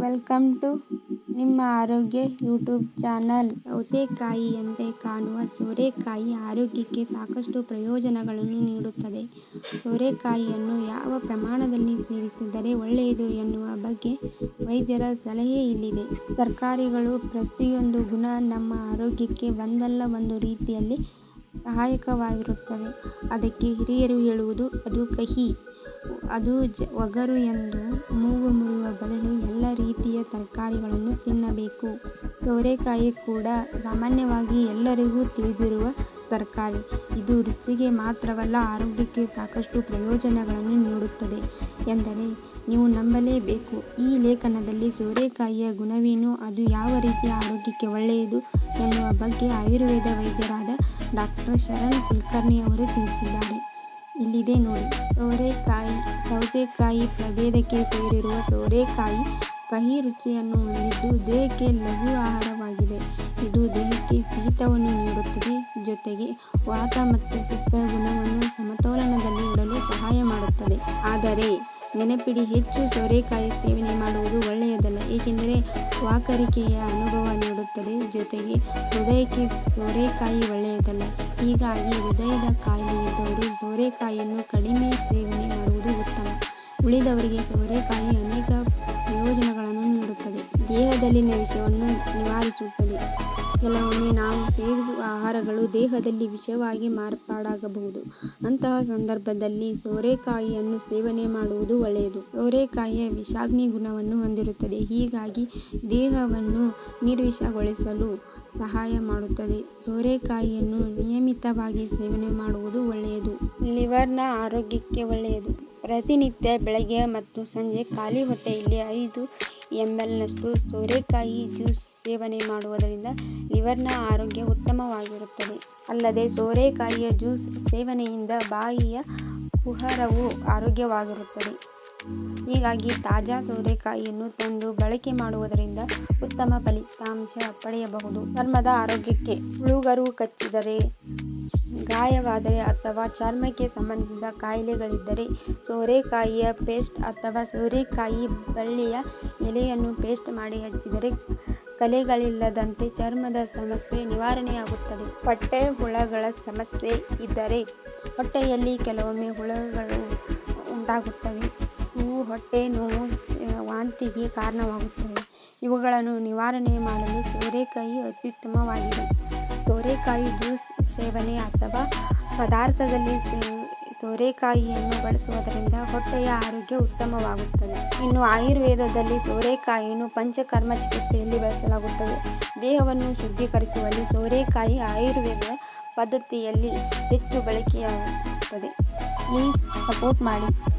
Welcome to ನಿಮ್ಮ ಆರೋಗ್ಯ YouTube channel ಸೌತೆಕಾಯಿಯಂತೆ ಕಾಣುವ ಸೋರೆಕಾಯಿ ಆರೋಗ್ಯಕ್ಕೆ ಸಾಕಷ್ಟು ಪ್ರಯೋಜನಗಳನ್ನು ನೀಡುತ್ತದೆ. ಸೋರೆಕಾಯಿಯನ್ನು ಯಾವ ಪ್ರಮಾಣದಲ್ಲಿ ಸೇವಿಸಿದರೆ ಒಳ್ಳೆಯದು ಎನ್ನುವ ಬಗ್ಗೆ ವೈದ್ಯರ ಸಲಹೆ ಇಲ್ಲಿದೆ. ತರಕಾರಿಗಳು ಪ್ರತಿಯೊಂದು ಗುಣ ನಮ್ಮ ಆರೋಗ್ಯಕ್ಕೆ ಒಂದಲ್ಲ ಒಂದು ರೀತಿಯಲ್ಲಿ ಸಹಾಯಕವಾಗಿರುತ್ತವೆ. ಅದಕ್ಕೆ ಹಿರಿಯರು ಹೇಳುವುದು, ಅದು ಕಹಿ, ಅದು ಜ, ಒಗರು ಎಂದು ಮೂಗು ಎಲ್ಲ ರೀತಿಯ ತರಕಾರಿಗಳನ್ನು ತಿನ್ನಬೇಕು. ಸೋರೆಕಾಯಿ ಕೂಡ ಸಾಮಾನ್ಯವಾಗಿ ಎಲ್ಲರಿಗೂ ತಿಳಿದಿರುವ ತರಕಾರಿ. ಇದು ರುಚಿಗೆ ಮಾತ್ರವಲ್ಲ, ಆರೋಗ್ಯಕ್ಕೆ ಸಾಕಷ್ಟು ಪ್ರಯೋಜನಗಳನ್ನು ನೀಡುತ್ತದೆ. ಎಂದರೆ, ನೀವು ನಂಬಲೇಬೇಕು, ಈ ಲೇಖನದಲ್ಲಿ ಸೋರೆಕಾಯಿಯ ಗುಣವೇನು, ಅದು ಯಾವ ರೀತಿಯ ಆರೋಗ್ಯಕ್ಕೆ ಒಳ್ಳೆಯದು ಎನ್ನುವ ಬಗ್ಗೆ ಆಯುರ್ವೇದ ವೈದ್ಯರಾದ ಡಾಕ್ಟರ್ ಶರಣ್ ಕುಲಕರ್ಣಿ ಅವರು ತಿಳಿಸಿದ್ದಾರೆ. ಇಲ್ಲಿದೆ ನೋಡಿ, ಸೋರೆಕಾಯಿ, ಸೌತೆಕಾಯಿ ಪ್ರಭೇದಕ್ಕೆ ಸೇರಿರುವ ಸೋರೆಕಾಯಿ ಕಹಿ ರುಚಿಯನ್ನು ಹೊಂದಿದ್ದು ದೇಹಕ್ಕೆ ಲಘು ಆಹಾರವಾಗಿದೆ. ಇದು ದೇಹಕ್ಕೆ ಶೀತವನ್ನು ನೀಡುತ್ತದೆ. ಜೊತೆಗೆ ವಾತ ಮತ್ತು ಪಿತ್ತ ಗುಣವನ್ನು ಸಮತೋಲನದಲ್ಲಿ ಇಡಲು ಸಹಾಯ ಮಾಡುತ್ತದೆ. ಆದರೆ ನೆನಪಿಡಿ, ಹೆಚ್ಚು ಸೋರೆಕಾಯಿ ಸೇವನೆ ಮಾಡುವುದು ಒಳ್ಳೆಯದಲ್ಲ. ಏಕೆಂದರೆ ವಾಕರಿಕೆಯ ಅನುಭವ ನೀಡುತ್ತದೆ. ಜೊತೆಗೆ ಹೃದಯಕ್ಕೆ ಸೋರೆಕಾಯಿ ಒಳ್ಳೆಯದಲ್ಲ. ಹೀಗಾಗಿ ಹೃದಯದ ಕಾಯಿಲೆ ಇದ್ದವರು ಸೋರೆಕಾಯಿಯನ್ನು ಕಡಿಮೆ ಸೇವನೆ ಮಾಡುವುದು ಉತ್ತಮ. ಉಳಿದವರಿಗೆ ಸೋರೆಕಾಯಿ ಅನೇಕ ದೇಹದಲ್ಲಿನ ವಿಷವನ್ನು ನಿವಾರಿಸುತ್ತದೆ ಕೆಲವೊಮ್ಮೆ ನಾವು ಸೇವಿಸುವ ಆಹಾರಗಳು ದೇಹದಲ್ಲಿ ವಿಷವಾಗಿ ಮಾರ್ಪಾಡಾಗಬಹುದು. ಅಂತಹ ಸಂದರ್ಭದಲ್ಲಿ ಸೋರೆಕಾಯಿಯನ್ನು ಸೇವನೆ ಮಾಡುವುದು ಒಳ್ಳೆಯದು. ಸೋರೆಕಾಯಿಯ ವಿಷಾಗ್ನಿ ಗುಣವನ್ನು ಹೊಂದಿರುತ್ತದೆ. ಹೀಗಾಗಿ ದೇಹವನ್ನು ನಿರ್ವಿಷಗೊಳಿಸಲು ಸಹಾಯ ಮಾಡುತ್ತದೆ. ಸೋರೆಕಾಯಿಯನ್ನು ನಿಯಮಿತವಾಗಿ ಸೇವನೆ ಮಾಡುವುದು ಒಳ್ಳೆಯದು. ಲಿವರ್ನ ಆರೋಗ್ಯಕ್ಕೆ ಒಳ್ಳೆಯದು. ಪ್ರತಿನಿತ್ಯ ಬೆಳಗ್ಗೆ ಮತ್ತು ಸಂಜೆ ಖಾಲಿ ಹೊಟ್ಟೆಯಲ್ಲಿ ಐದು ಎಂಎಲ್ನಷ್ಟು ಸೋರೆಕಾಯಿ ಜ್ಯೂಸ್ ಸೇವನೆ ಮಾಡುವುದರಿಂದ ಲಿವರ್ನ ಆರೋಗ್ಯ ಉತ್ತಮವಾಗಿರುತ್ತದೆ. ಅಲ್ಲದೆ ಸೋರೆಕಾಯಿಯ ಜ್ಯೂಸ್ ಸೇವನೆಯಿಂದ ಬಾಯಿಯ ಕುಹರವು ಆರೋಗ್ಯವಾಗಿರುತ್ತದೆ. ಹೀಗಾಗಿ ತಾಜಾ ಸೋರೆಕಾಯಿಯನ್ನು ತಂದು ಬಳಕೆ ಮಾಡುವುದರಿಂದ ಉತ್ತಮ ಫಲಿತಾಂಶ ಪಡೆಯಬಹುದು. ಚರ್ಮದ ಆರೋಗ್ಯಕ್ಕೆ ಹುಳುಗರು ಕಚ್ಚಿದರೆ, ಗಾಯವಾದರೆ ಅಥವಾ ಚರ್ಮಕ್ಕೆ ಸಂಬಂಧಿಸಿದ ಕಾಯಿಲೆಗಳಿದ್ದರೆ ಸೋರೆಕಾಯಿಯ ಪೇಸ್ಟ್ ಅಥವಾ ಸೋರೆಕಾಯಿ ಬಳ್ಳಿಯ ಎಲೆಯನ್ನು ಪೇಸ್ಟ್ ಮಾಡಿ ಹಚ್ಚಿದರೆ ಕಲೆಗಳಿಲ್ಲದಂತೆ ಚರ್ಮದ ಸಮಸ್ಯೆ ನಿವಾರಣೆಯಾಗುತ್ತದೆ. ಹೊಟ್ಟೆ ಹುಳಗಳ ಸಮಸ್ಯೆ ಇದ್ದರೆ ಹೊಟ್ಟೆಯಲ್ಲಿ ಕೆಲವೊಮ್ಮೆ ಹುಳಗಳು ಉಂಟಾಗುತ್ತವೆ. ಹೊಟ್ಟೆ ನೋವು ವಾಂತಿಗೆ ಕಾರಣವಾಗುತ್ತವೆ ಇವುಗಳನ್ನು ನಿವಾರಣೆ ಮಾಡಲು ಸೋರೆಕಾಯಿ ಅತ್ಯುತ್ತಮವಾಗಿದೆ. ಸೋರೆಕಾಯಿ ಜ್ಯೂಸ್ ಸೇವನೆ ಅಥವಾ ಪದಾರ್ಥದಲ್ಲಿ ಸೋರೆಕಾಯಿಯನ್ನು ಬಳಸುವುದರಿಂದ ಹೊಟ್ಟೆಯ ಆರೋಗ್ಯ ಉತ್ತಮವಾಗುತ್ತದೆ. ಇನ್ನು ಆಯುರ್ವೇದದಲ್ಲಿ ಸೋರೆಕಾಯಿಯನ್ನು ಪಂಚಕರ್ಮ ಚಿಕಿತ್ಸೆಯಲ್ಲಿ ಬಳಸಲಾಗುತ್ತದೆ. ದೇಹವನ್ನು ಶುದ್ಧೀಕರಿಸುವಲ್ಲಿ ಸೋರೆಕಾಯಿ ಆಯುರ್ವೇದ ಪದ್ಧತಿಯಲ್ಲಿ ಹೆಚ್ಚು ಬಳಕೆಯಾಗುತ್ತದೆ. ಪ್ಲೀಸ್ ಸಪೋರ್ಟ್ ಮಾಡಿ.